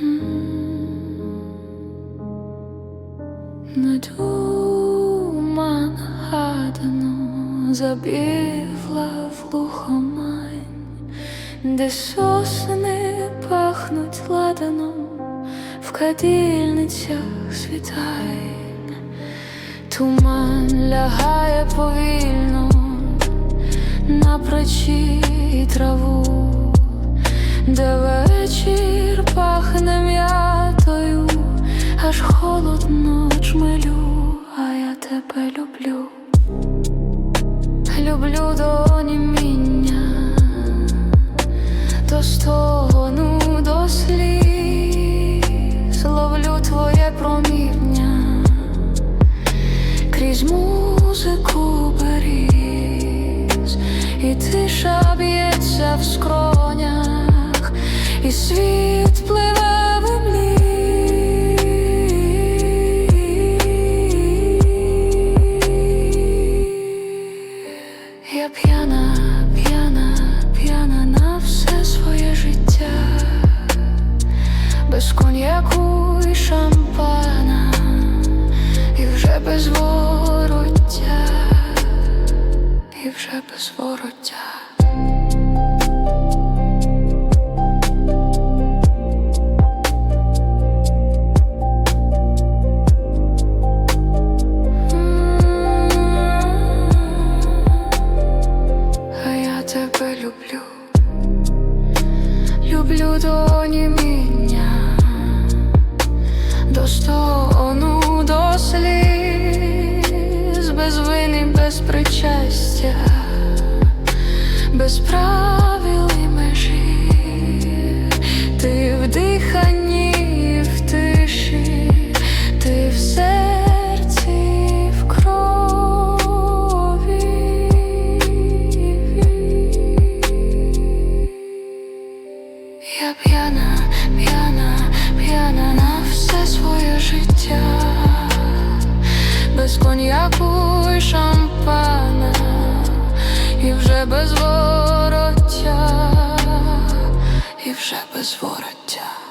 На ту Манхаттену забігла в лухомань, де сосни пахнуть ладаном, в кадільницях світань, туман лягає повільно на прочі траву, де тебе люблю, люблю до оніміння, до стогону, до сліз, ловлю твоє проміння. Крізь музику беріз, і тиша б'ється в скронях, і світ життя, без коньяку і шампана, і вже без вороття, і вже без вороття. Тебе люблю без причастя, без правил і межі, ти в диханні, в тиші, ти в серці, в крові. Я п'яна, п'яна, п'яна на все своє життя, без вороття, і вже без вороття.